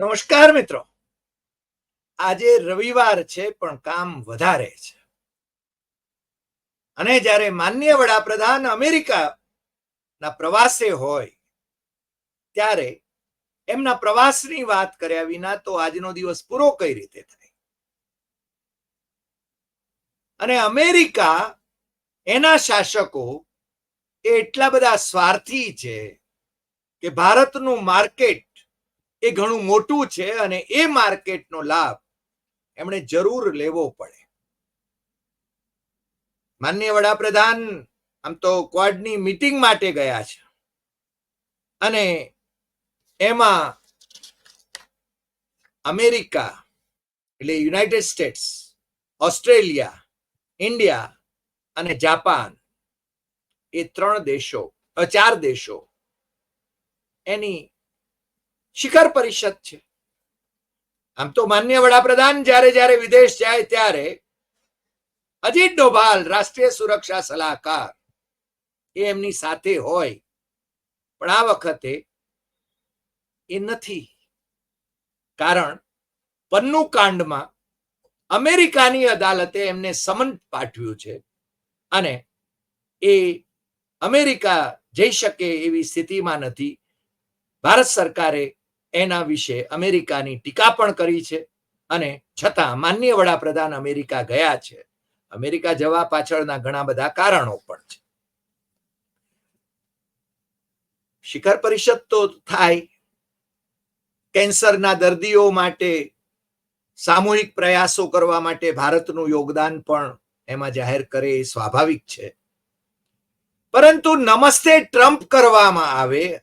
નમસ્કાર મિત્રો. આજે રવિવાર છે, પણ કામ વધારે છે. અને જ્યારે માન્ય વડાપ્રધાન અમેરિકા ના પ્રવાસે હોય, ત્યારે એમના પ્રવાસની વાત કર્યા વિના તો આજનો દિવસ પૂરો કઈ રીતે થાય? અને અમેરિકા એના શાસકો એટલા બધા સ્વાર્થી છે કે ભારતનું માર્કેટ એ ઘણું મોટું છે અને એ માર્કેટનો લાભ એમણે જરૂર લેવો પડે. માન્ય વડાપ્રધાન, આમ તો ક્વાડની મીટિંગ માટે ગયા છે. અને એમાં અમેરિકા, એટલે યુનાઇટેડ સ્ટેટ્સ, ઓસ્ટ્રેલિયા, ઇન્ડિયા અને જાપાન એ ત્રણ દેશો ચાર દેશો એની શિખર પરિષદ છે. આમ તો માન્ય વડાપ્રધાન જ્યારે જ્યારે વિદેશ જાય ત્યારે અજીત ડોભાલ રાષ્ટ્રીય સુરક્ષા સલાહકાર એ એમની સાથે હોય, પણ આ વખતે એ નથી. કારણ પન્નુ કાંડમાં અમેરિકાની અદાલતે એમને સમન પાઠવ્યું છે અને એ અમેરિકા જઈ શકે એવી સ્થિતિમાં નથી. ભારત સરકારે એના વિશે અમેરિકાની ટીકા પણ કરી છે અને છતાં માન્ય વડાપ્રધાન અમેરિકા ગયા છે. અમેરિકા જવા પાછળના ઘણા બધા કારણો પણ છે. શિખર પરિષદ તો થાય. કેન્સરના દર્દીઓ માટે સામૂહિક પ્રયાસો કરવા માટે ભારતનું યોગદાન પણ એમાં જાહેર કરે એ સ્વાભાવિક છે. પરંતુ નમસ્તે ટ્રમ્પ કરવામાં આવે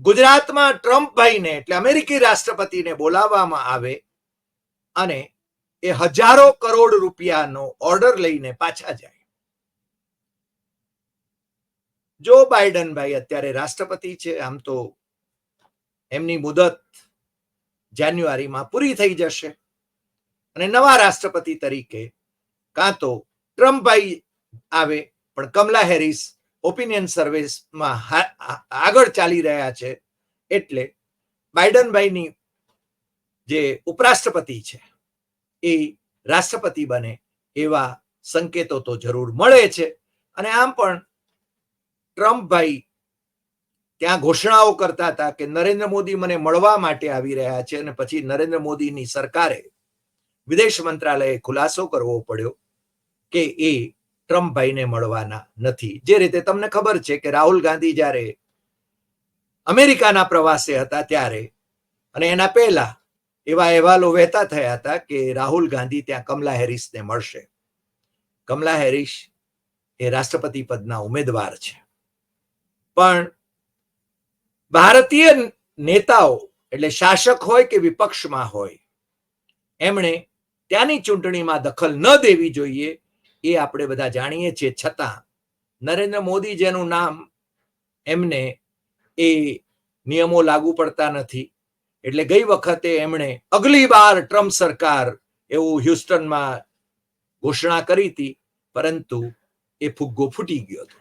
ગુજરાતમાં ટ્રમ્પભાઈને એટલે અમેરિકી રાષ્ટ્રપતિને બોલાવવામાં આવે અને એ હજારો કરોડ રૂપિયાનો ઓર્ડર લઈને પાછા જાય. જો બાઇડન ભાઈ અત્યારે રાષ્ટ્રપતિ છે, આમ તો એમની મુદત જાન્યુઆરીમાં પૂરી થઈ જશે. અને નવા રાષ્ટ્રપતિ તરીકે કાં તો ટ્રમ્પભાઈ આવે, પણ કમલા હેરિસ ઓપિનિયન સર્વિસમાં આગળ ચાલી રહ્યા છે એટલે બાઇડનભાઈની જે ઉપરાષ્ટ્રપતિ છે, એ રાષ્ટ્રપતિ બને એવા સંકેતો તો જરૂર મળે છે. અને આમ પણ ટ્રમ્પભાઈ ત્યાં ઘોષણાઓ કરતા હતા કે નરેન્દ્ર મોદી મને મળવા માટે આવી રહ્યા છે અને પછી નરેન્દ્ર મોદીની સરકારે વિદેશ મંત્રાલયે ખુલાસો કરવો પડ્યો કે એ ટ્રમ્પભાઈને મળવાના નથી. જે રીતે તમને ખબર છે કે રાહુલ ગાંધી જ્યારે અમેરિકાના પ્રવાસે હતા ત્યારે, અને એના પહેલા એવા અહેવાલો વહેતા થયા હતા કે રાહુલ ગાંધી ત્યાં કમલા હેરિસને મળશે. કમલા હેરિસ એ રાષ્ટ્રપતિ પદના ઉમેદવાર છે. પણ ભારતીય નેતાઓ, એટલે શાસક હોય કે વિપક્ષમાં હોય, એમણે ત્યાંની ચૂંટણીમાં દખલ ન દેવી જોઈએ એ આપણે બધા જાણીએ છીએ. છતાં નરેન્દ્ર મોદી જેનું નામ એમને એ નિયમો લાગુ પડતા નથી. એટલે ગઈ વખતે એમણે અગલી બાર ટ્રમ્પ સરકાર એવું હ્યુસ્ટનમાં ઘોષણા કરી હતી, પરંતુ એ ફુગ્ગો ફૂટી ગયો હતો.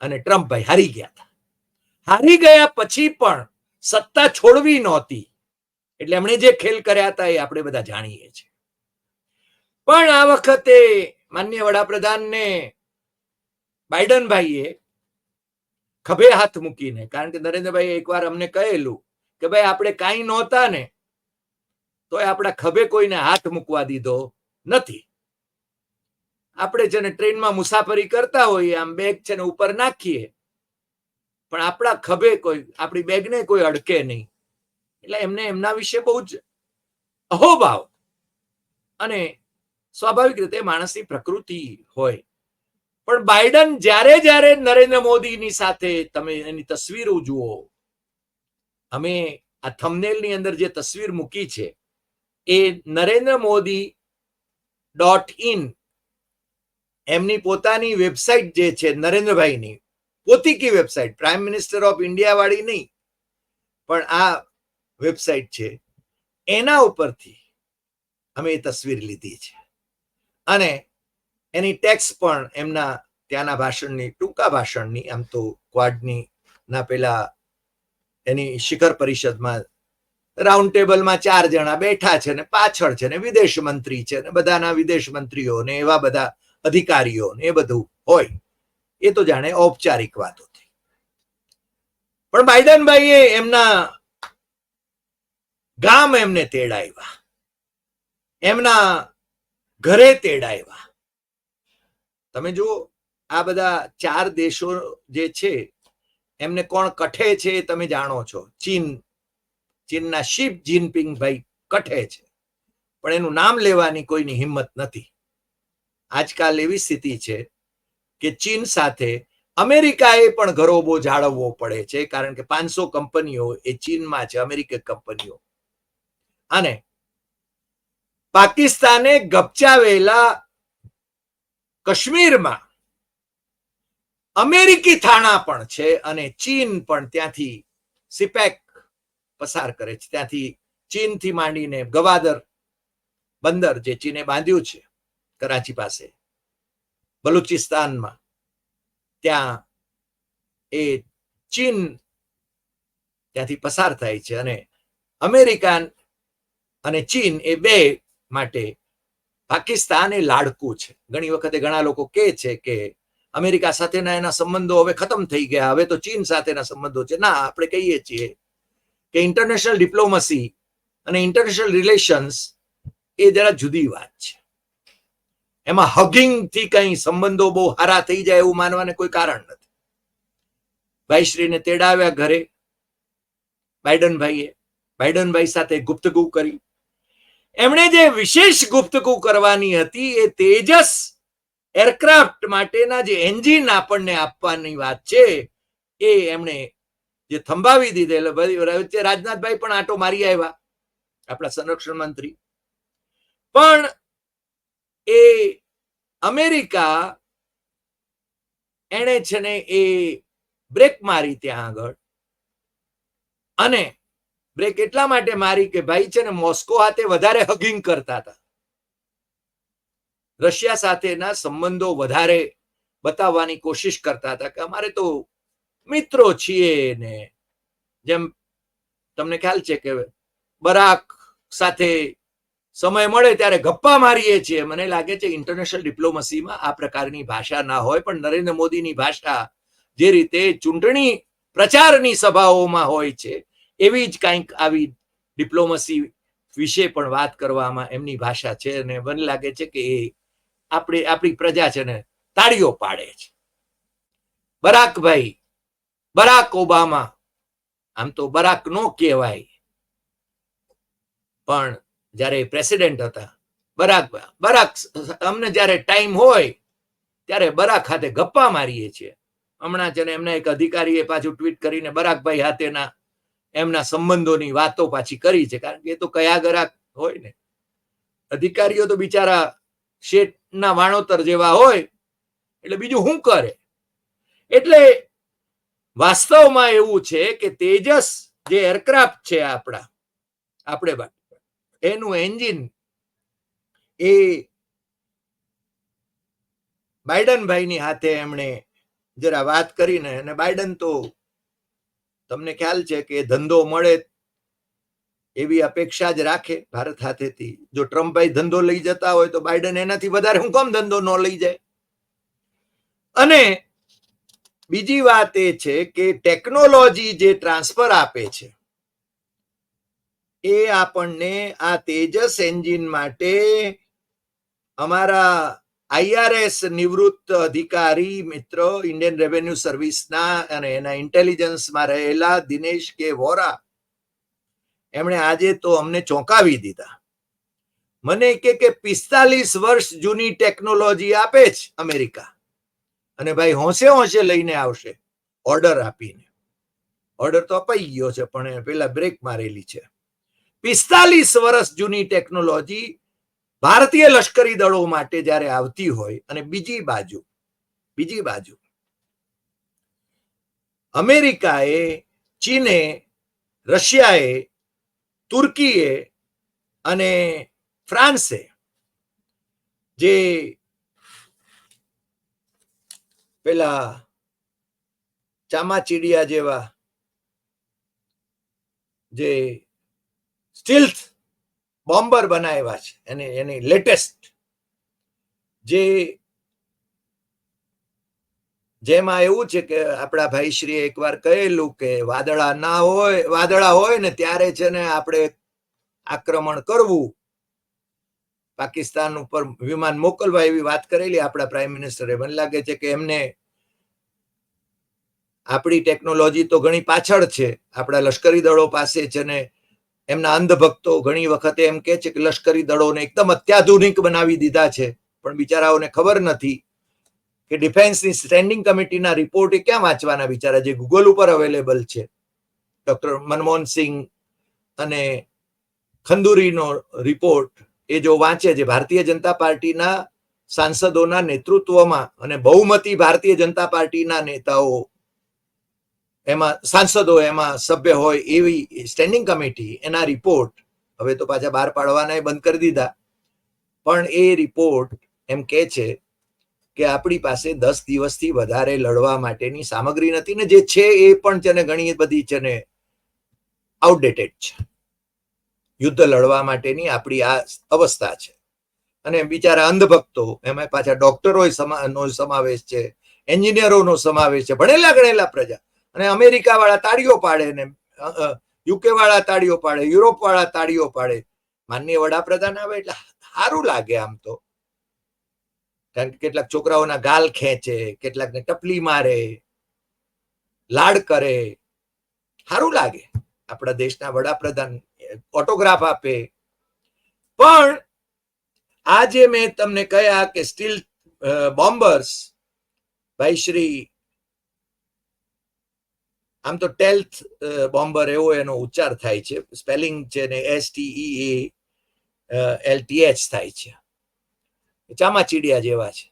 અને ટ્રમ્પ ભાઈ હારી ગયા હતા. હારી ગયા પછી પણ સત્તા છોડવી નહોતી. એટલે એમણે જે ખેલ કર્યા હતા એ આપણે બધા જાણીએ છીએ. પણ આ વખતે માન્ય વડાપ્રધાનને બાઇડન ભાઈએ ખભે હાથ મૂકીને, કારણ કે નરેન્દ્રભાઈ એકવાર અમને કહેલું કે ભાઈ, આપણે કાંઈ નહોતા ને તો આપણા ખભે કોઈને હાથ મૂકવા દીધો નથી. આપણે જેને ટ્રેનમાં મુસાફરી કરતા હોઈએ, આમ બેગ છે ને ઉપર નાખીએ, પણ આપણા ખભે કોઈ, આપણી બેગને કોઈ અડકે નહીં. એટલે એમને એમના વિશે બહુ જ અહોભાવ. અને સ્વાભાવિક રીતે માણસની પ્રકૃતિ હોય. પણ બાઇડન જ્યારે જ્યારે નરેન્દ્ર મોદીની સાથે તમે એની તસવીરો જુઓ, અમે આ થમનેલની અંદર જે તસવીર મૂકી છે, એ નરેન્દ્ર મોદી ડોટ ઇન એમની પોતાની વેબસાઇટ જે છે નરેન્દ્રભાઈની પોતીકી website, prime minister of India વાળી નહીં, પણ આ વેબસાઇટ છે. એના ઉપરથી અમે એ તસવીર લીધી છે. અને એની ટેક્સ પણ એમના ત્યાંના ભાષણની, ટૂંકા ભાષણની, આમ તો ક્વાડની ના પેલા એની શિખર પરિષદમાં રાઉન્ડ ટેબલમાં ચાર જણા બેઠા છે ને, પાછળ છે ને, વિદેશ મંત્રી છે ને, બધાના વિદેશ મંત્રીઓ ને, એવા બધા અધિકારીઓ ને, એ બધું હોય. એ તો જાણે ઔપચારિક વાતો થઈ. પણ બાઇડનભાઈએ એમના ગામ એમને તેડાવ્યા. એમના ઘરે તેડાવ્યા તમે જુઓ, આ બધા ચાર દેશો જે છે, એમને કોણ કઠે છે તમે જાણો છો. ચીન, ચીનના શિપ ભાઈ કઠે છે. પણ એનું નામ લેવાની કોઈની હિંમત નથી. આજકાલ એવી સ્થિતિ છે કે ચીન સાથે અમેરિકાએ પણ ઘરોબો જાળવવો પડે છે, કારણ કે પાંચસો કંપનીઓ એ ચીનમાં છે, અમેરિકન કંપનીઓ. અને પાકિસ્તાને ગપચાવેલા કાશ્મીરમાં અમેરિકી થાણા પણ છે અને ચીન પણ ત્યાંથી સિપેક પસાર કરે છે. ત્યાંથી ચીનથી માંડીને ગવાદર બંદર જે ચીને બાંધ્યું છે કરાચી પાસે, બલુચિસ્તાનમાં, ત્યાં એ ચીન ત્યાંથી પસાર થાય છે અને અમેરિકન અને ચીન એ બે માટે પાકિસ્તાન એ લાડકું છે. ઘણી વખતે ઘણા લોકો કહે છે કે અમેરિકા સાથેના એના સંબંધો હવે ખતમ થઈ ગયા. હવે તો ચીન સાથેના સંબંધો છે. ના, આપણે કહીએ છીએ કે ઇન્ટરનેશનલ ડિપ્લોમસી અને ઇન્ટરનેશનલ રિલેશન્સ એ જરા જુદી વાત છે. એમાં હગિંગથી કઈ સંબંધો બહુ હારા થઈ જાય એવું માનવાને કોઈ કારણ નથી. ભાઈશ્રીને તેડાવ્યા ઘરે. બાઇડન ભાઈએ બાઈડન ભાઈ સાથે ગુપ્તગુ કરી. એમણે જે વિશેષ ગુપ્તગુ કરવાની હતી એ તેજસ એરક્રાફ્ટ માટેના જે એન્જિન આપણને આપવાની વાત છે, એ એમણે જે થંભાવી દીધેલ. વચ્ચે રાજનાથભાઈ પણ આટો મારી આવ્યા, આપણા સંરક્ષણ મંત્રી. પણ એ અમેરિકા એણે છે ને એ બ્રેક મારી ત્યાં આગળ અને બ્રેક એટલા માટે મારી કે ભાઈ છે ને, મોસ્કો સાથે વધારે હગિંગ કરતા હતા. રશિયા સાથેના સંબંધો વધારે બતાવવાની કોશિશ કરતા હતા કે અમારે તો મિત્રો છીએ ને. જેમ તમને ખ્યાલ છે કે બરાક સાથે સમય મળે ત્યારે ગપ્પા મારીએ છીએ. મને લાગે છે ઇન્ટરનેશનલ ડિપ્લોમસીમાં આ પ્રકારની ભાષા ના હોય, પણ નરેન્દ્ર મોદીની ભાષા જે રીતે ચૂંટણી પ્રચારની સભાઓમાં હોય છે એવી જ કંઈક આવી ડિપ્લોમસી વિશે પણ વાત કરવામાં એમની ભાષા છે અને મને લાગે છે કે એ આપણે, આપણી પ્રજા છે ને તાળીઓ પાડે છે. બરાકભાઈ, બરાક ઓબામા, આમ તો બરાક નો કહેવાય. પણ જ્યારે પ્રેસિડેન્ટ હતા, બરાક બરાક અમને જ્યારે ટાઈમ હોય, ત્યારે બરાક ખાતે ગપ્પા મારીએ છીએ. હમણાં છે ને એમના એક અધિકારીએ પાછું ટ્વીટ કરીને બરાકભાઈ હાથેના એમના સંબંધોની વાતો પાછી કરી છે. કારણ કે એ તો કયા ગરાક હોય ને. અધિકારીઓ તો બિચારા શેઠના વાણોતર જેવા હોય, એટલે બીજું શું કરે? એટલે વાસ્તવમાં એવું છે કે તેજસ જે એરક્રાફ્ટ છે આપણા, આપણે એનું એન્જિન એ બાઇડનભાઈની હાથે એમણે જરા વાત કરીને, અને બાઇડન તો તમને ખ્યાલ છે કે ધંધો મળે એવી અપેક્ષા જ રાખે ભારત સાથેથી જો ટ્રમ્પભાઈ ધંધો લઈ જતા હોય તો બાઇડન એનાથી વધારે હું કોમ ધંધો ન લઈ જાય? અને બીજી વાત એ છે કે ટેકનોલોજી જે ટ્રાન્સફર આપે છે, એ આપણને આ તેજસ એન્જિન માટે અમારા આઈઆરએસ નિવૃત્ત અધિકારી મિત્ર ઇન્ડિયન રેવન્યુ સર્વિસના અને એના ઇન્ટેલિજન્સમાં રહેલા દિનેશ કે વોરા, એમણે આજે તો અમને ચોંકાવી દીધા. મને કે કે પિસ્તાલીસ વર્ષ જૂની ટેકનોલોજી આપે છે અમેરિકા. અને ભાઈ હોંશે હોંશે લઈને આવશે ઓર્ડર આપીને. ઓર્ડર તો અપાઈ ગયો છે, પણ પેલા બ્રેક મારેલી છે. પિસ્તાલીસ વર્ષ જૂની ટેકનોલોજી ભારતીય લશ્કરી દળો માટે જ્યારે આવતી હોય, અને બીજી બાજુ બીજી બાજુ, અમેરિકાએ, ચીને, રશિયાએ, તુર્કીએ અને ફ્રાન્સે જે પેલા ચામાચીડિયા જેવા જે સ્ટીલ્થ બોમ્બર બનાવ્યા છે, એની એની લેટેસ્ટ જે, જેમાં એવું છે કે આપણા ભાઈશ્રીએ એકવાર કહેલું કે વાદળા ના હોય, વાદળા હોય ને ત્યારે છે ને આપણે આક્રમણ કરવું. પાકિસ્તાન ઉપર વિમાન મોકલવા એવી વાત કરેલી આપણા પ્રાઇમ મિનિસ્ટરે મને લાગે છે કે એમને આપણી ટેકનોલોજી તો ઘણી પાછળ છે. આપણા લશ્કરી દળો પાસે છે ને એમના અંધભક્તો ઘણી વખતે એમ કે છે કે લશ્કરી દળોને એકદમ અત્યાધુનિક બનાવી દીધા છે. પણ બિચારાઓને ખબર નથી કે ડિફેન્સની સ્ટેન્ડિંગ કમિટીના રિપોર્ટ એ ક્યાં વાંચવાના બિચારા, જે ગૂગલ ઉપર અવેલેબલ છે. ડોક્ટર મનમોહન સિંહ અને ખંદુરીનો રિપોર્ટ એ જો વાંચે છે, ભારતીય જનતા પાર્ટીના સાંસદોના નેતૃત્વમાં અને બહુમતી ભારતીય જનતા પાર્ટીના નેતાઓ એમાં સાંસદો એમાં સભ્ય હોય એવી સ્ટેન્ડિંગ કમિટી એના રિપોર્ટ હવે તો પાછા બહાર પાડવાના બંધ કરી દીધા. પણ એ રિપોર્ટ એમ કે છે કે આપણી પાસે દસ દિવસથી વધારે લડવા માટેની સામગ્રી નથી ને જે છે એ પણ છે ને ઘણી બધી છે ને આઉટડેટેડ છે. યુદ્ધ લડવા માટેની આપણી આ અવસ્થા છે. અને બિચારા અંધભક્તો, એમાં પાછા ડોક્ટરો સમાવેશ છે, એન્જિનિયરોનો સમાવેશ છે, ભણેલા ગણેલા પ્રજા. અને અમેરિકા વાળા તાળીઓ પાડે ને યુકે વાળા તાળીઓ પાડે યુરોપ વાળા તાળીઓ પાડે. માનનીય વડાપ્રધાન આવે એટલે સારું લાગે આમ તો. કારણ કે કેટલાક છોકરાઓના ગાલ ખેંચે, કેટલાકને ટપલી મારે, લાડ કરે. સારું લાગે. આપણા દેશના વડાપ્રધાન ઓટોગ્રાફ આપે. પણ આજે મેં તમને કહ્યા કે સ્ટીલ બોમ્બર્સ, ભાઈ શ્રી આમ તો ટેલ્થ બોમ્બર એવો એનો ઉચ્ચાર થાય છે. સ્પેલિંગ છે ને S T A L T H થાય છે. ચામાચીડિયા જેવા છે.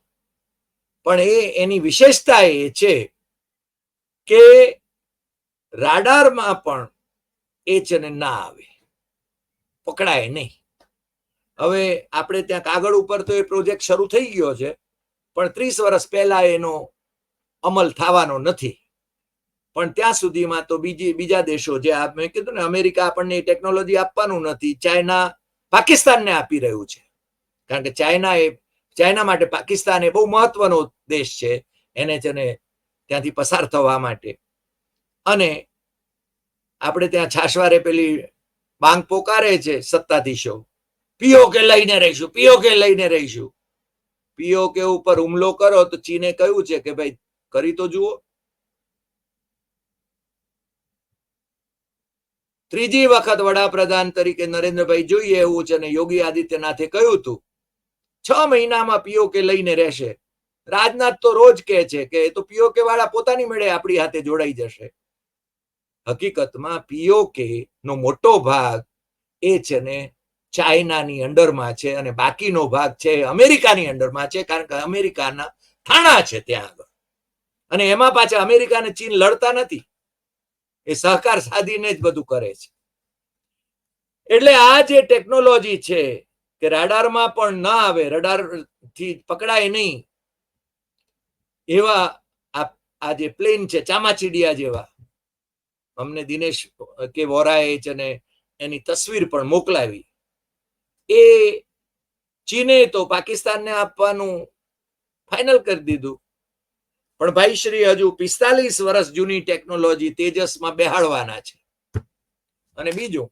પણ એ, એની વિશેષતા એ છે કે રાડારમાં પણ એ છે ને ના આવે. પકડાય નહીં. હવે આપણે ત્યાં કાગળ ઉપર તો એ પ્રોજેક્ટ શરૂ થઈ ગયો છે, પણ ત્રીસ વર્ષ પહેલા એનો અમલ થવાનો નથી. પણ ત્યાં સુધીમાં તો બીજી, બીજા દેશો જે મેં કીધું ને, અમેરિકા આપણને એ ટેકનોલોજી આપવાનું નથી, ચાઇના પાકિસ્તાનને આપી રહ્યું છે. કારણ કે ચાઇના એ, ચાઇના માટે પાકિસ્તાન એ બહુ મહત્વનો દેશ છે, એને છે ત્યાંથી પસાર થવા માટે. અને આપણે ત્યાં છાશવારે પેલી બાંગ પોકારે છે સત્તાધીશો. પીઓ કે લઈને રહીશું પીઓ કે લઈને રહીશું. પીઓ કે ઉપર હુમલો કરો તો ચીને કહ્યું છે કે ભાઈ, કરી તો જુઓ. ત્રીજી વખત વડાપ્રધાન તરીકે નરેન્દ્રભાઈ જોઈએ એવું છે અને યોગી આદિત્યનાથે કહ્યું હતું, છ મહિનામાં પીઓકે લઈને રહેશે? રાજનાથ તો રોજ કહે છે કે, એ તો પીઓકે વાળા પોતાની મેળે આપણી હાથે જોડાઈ જશે. હકીકતમાં પીઓકે નો મોટો ભાગ એ છે ને ચાઇનાની અંડરમાં છે અને બાકીનો ભાગ છે અમેરિકાની અંડરમાં છે, કારણ કે અમેરિકાના થાણા છે ત્યાં આગળ. અને એમાં પાછા અમેરિકા અને ચીન લડતા નથી. એ સહકાર સાધીને જ બધું કરે છે. એટલે આ જે ટેકનોલોજી છે કે રાડારમાં પણ ના આવે રડારથી પકડાય નહીં, એવા આ જે પ્લેન છે, ચામાચીડિયા જેવા, અમને દિનેશ કે વોરાએ છે ને એની તસવીર પણ મોકલાવી. એ ચીને તો પાકિસ્તાનને આપવાનું ફાઇનલ કરી દીધું. પણ ભાઈ શ્રી હજુ પિસ્તાલીસ વર્ષ જૂની ટેકનોલોજી તેજસમાં બેહાડવાના છે. અને બીજું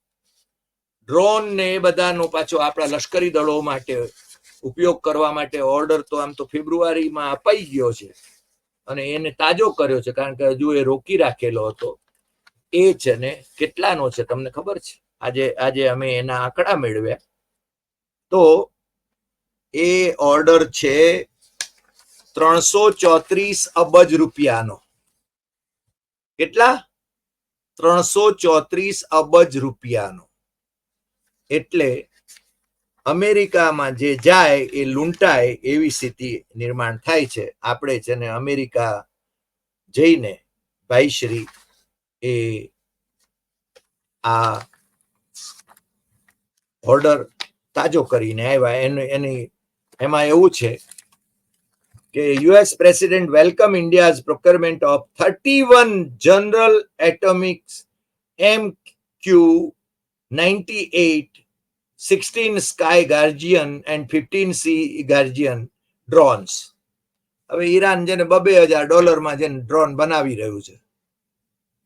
ડ્રોન ને એ બધાનો પાછો આપણા લશ્કરી દળો માટે ઉપયોગ કરવા માટે ઓર્ડર તો આમ તો ફેબ્રુઆરીમાં અપાઈ ગયો છે. અને એને તાજો કર્યો છે, કારણ કે હજુ એ રોકી રાખેલો હતો. એ છે ને કેટલાનો છે, તમને ખબર છે? આજે આજે અમે એના આંકડા મેળવ્યા. તો એ ઓર્ડર છે ત્રણસો ચોત્રીસ અબજ રૂપિયાનો. કેટલા? ત્રણસો ચોત્રીસ અબજ રૂપિયાનો. એટલે અમેરિકામાં જે જાય એ લૂંટાય એવી સ્થિતિ નિર્માણ થાય છે. આપણે છે ને અમેરિકા જઈને ભાઈશ્રી એ આ ઓર્ડર તાજો કરીને આવ્યા. એની એની એમાં એવું છે કે US president welcome India's procurement of thirty one General Atomics M Q 98 16 Sky Guardian and 15 Sea Guardian drones. હવે ઈરાન જેને બબે હજાર ડોલરમાં જેને ડ્રોન બનાવી રહ્યું છે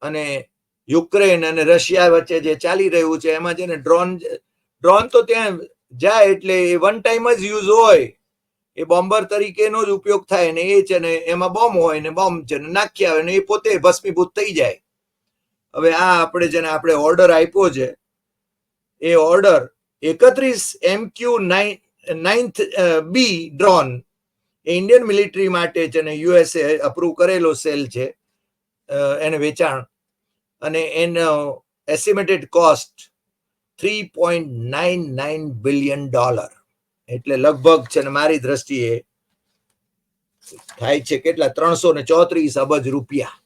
અને યુક્રેન અને રશિયા વચ્ચે જે ચાલી રહ્યું છે, એમાં જેને ડ્રોન ડ્રોન તો ત્યાં જાય એટલે એ વન ટાઈમ જ યુઝ હોય. એ બોમ્બર તરીકેનો જ ઉપયોગ થાય ને એ છે ને એમાં બોમ્બ હોય ને બોમ્બ છે ને નાખ્યા હોય ને એ પોતે ભસ્મીભૂત થઈ જાય. હવે આ આપણે જેને આપણે ઓર્ડર આપ્યો છે, એ ઓર્ડર એકત્રીસ MQ nine ninth B drone એ ઇન્ડિયન મિલિટરી માટે છે ને યુએસએ અપ્રૂવ કરેલો સેલ છે એને વેચાણ. અને એનો estimated cost three point nine nine billion dollar એટલે લગભગ છે ને મારી દ્રષ્ટિએ થાય છે કેટલા? ત્રણસો ને ચોત્રીસ અબજ રૂપિયા.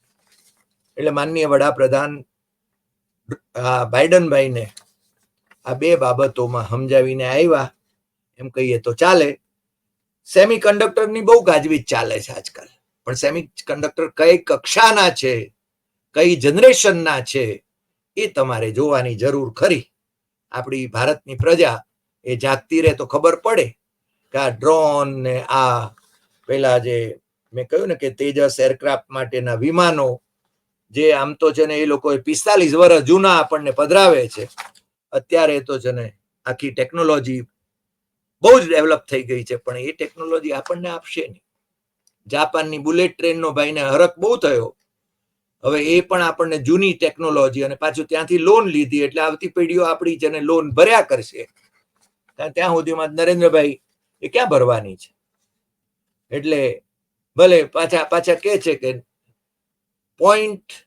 એટલે માનનીય વડાપ્રધાન બાઇડનભાઈને આ બે બાબતોમાં સમજાવીને આવ્યા. એમ કહીએ તો ચાલે. સેમી કંડક્ટરની બહુ ગાજવીજ ચાલે છે આજકાલ. પણ સેમી કંડક્ટર કઈ કક્ષાના છે? કઈ જનરેશનના છે? એ તમારે જોવાની જરૂર ખરી. આપણી ભારતની પ્રજા એ જાગતી રહે તો ખબર પડે કે આ ડ્રોન ને આ પેલા જે મેં કહ્યું ને કે તેજસ એરક્રાફ્ટ માટેના વિમાનો જે આમ તો છે ને એ લોકો પિસ્તાલીસ વર્ષ જૂના આપણને પધરાવે છે, અત્યારે તો છે ને આખી ટેકનોલોજી બહુ જ ડેવલપ થઈ ગઈ છે, પણ એ ટેકનોલોજી આપણને આપશે નહીં. જાપાનની બુલેટ ટ્રેનનો ભાઈને હરક બહુ થયો. હવે એ પણ આપણને જૂની ટેકનોલોજી અને પાછું ત્યાંથી લોન લીધી, એટલે આવતી પેઢીઓ આપણી જેને લોન ભર્યા કરશે ત્યાં ત્યાં સુધીમાં નરેન્દ્રભાઈ એ ક્યાં ભરવાની છે? એટલે ભલે પાછા પાછા કે છે કે પોઈન્ટ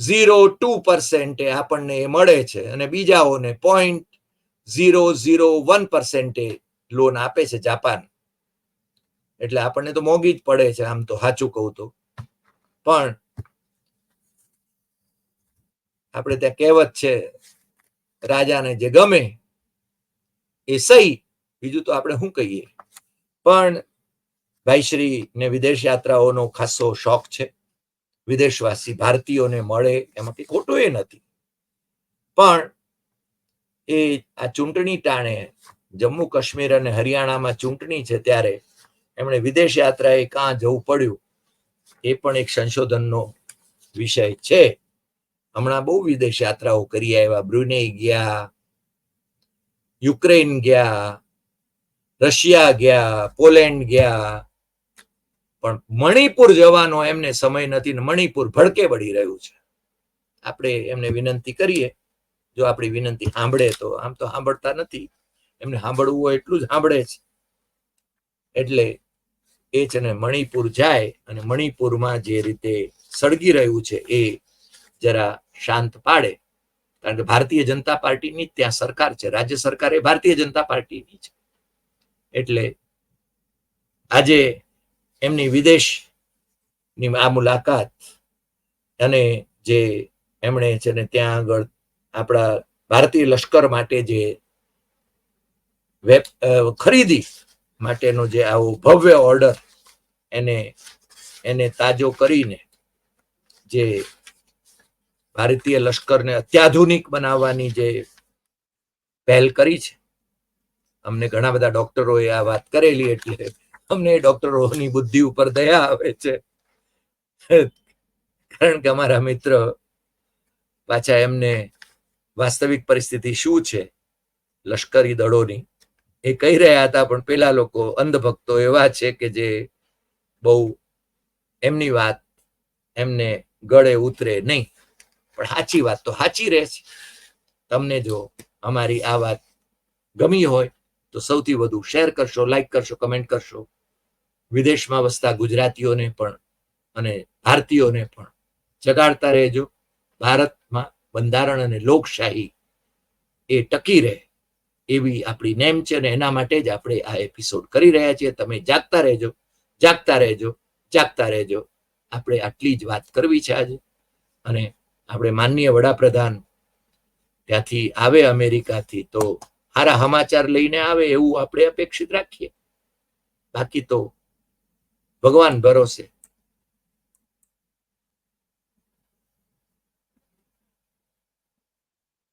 ઝીરો ટુ પર્સેન્ટે આપણને એ મળે છે અને બીજાઓને પોઈન્ટ ઝીરો ઝીરો વન પર્સેન્ટે લોન આપે છે જાપાન. એટલે આપણને તો મોંઘી જ પડે છે, આમ તો સાચું કહું તો. પણ આપણે ત્યાં કહેવત છે, રાજાને જે ગમે એ સહી. બીજું તો આપણે શું કહીએ? પણ ભાઈશ્રી ને વિદેશ યાત્રાઓનો ખાસો શોખ છે. વિદેશવાસી ભારતીયોને મળે એમાં કઈ ખોટું એ નથી. પણ એ આ ચૂંટણી ટાણે જમ્મુ કાશ્મીર અને હરિયાણામાં ચૂંટણી છે ત્યારે એમણે વિદેશ યાત્રાએ કાં જવું પડ્યું? એ પણ એક સંશોધનનો વિષય છે. હમણાં બહુ વિદેશ યાત્રાઓ કરી આવ્યા. બ્રુનેઈ ગયા યુક્રેન ગયા, રશિયા ગયા, પોલેન્ડ ગયા. પણ મણિપુર જવાનો એમને સમય નથી ને મણિપુર ભડકે વળી રહ્યું છે. આપણે એમને વિનંતી કરીએ. જો આપણી વિનંતી સાંભળે તો આમ તો સાંભળતા નથી. એમને સાંભળવું હોય એટલું જ સાંભળે છે. એટલે એ છે ને મણિપુર જાય અને મણિપુરમાં જે રીતે સળગી રહ્યું છે એ જરા શાંત પાડે. કારણ કે ભારતીય જનતા પાર્ટીની ત્યાં સરકાર છે. રાજ્ય સરકાર એ ભારતીય જનતા પાર્ટીની છે. એટલે આજે એમની વિદેશની આ મુલાકાત અને જે એમણે છે ને ત્યાં આગળ આપણા ભારતીય લશ્કર માટે જે વેપ ખરીદી માટેનો જે આવો ભવ્ય ઓર્ડર એને એને તાજો કરીને જે ભારતીય લશ્કરને અત્યાધુનિક બનાવવાની જે પહેલ કરી છે. અમને ઘણા બધા ડોક્ટરોએ આ વાત કરેલી એટલે અમને ડોક્ટરોની બુદ્ધિ ઉપર દયા આવે છે. કારણ કે અમારા મિત્ર પાછા એમને વાસ્તવિક પરિસ્થિતિ શું છે લશ્કરી દળોની એ કહી રહ્યા હતા, પણ પેલા લોકો અંધભક્તો એવા છે કે જે બહુ એમની વાત એમને ગળે ઉતરે નહીં. પણ સાચી વાત તો સાચી રહેશે તમને જો અમારી આ વાત ગમી હોય તો સૌથી વધુ શેર કરશો, લાઈક કરશો, કમેન્ટ કરશો. વિદેશમાં વસતા ગુજરાતીઓને પણ અને ભારતીયોને પણ જગાડતા રહેજો. ભારતમાં બંધારણ અને લોકશાહી એ ટકી રહે એવી આપણી નેમ છે અને એના માટે જ આપણે આ એપિસોડ કરી રહ્યા છીએ. તમે જાગતા રહેજો જાગતા રહેજો જાગતા રહેજો. આપણે આટલી જ વાત કરવી છે આજે. અને આપણે માનનીય વડાપ્રધાન ત્યાંથી આવે અમેરિકાથી, તો સારા સમાચાર લઈને આવે એવું આપણે અપેક્ષિત રાખીએ. બાકી તો ભગવાન ભરોસે.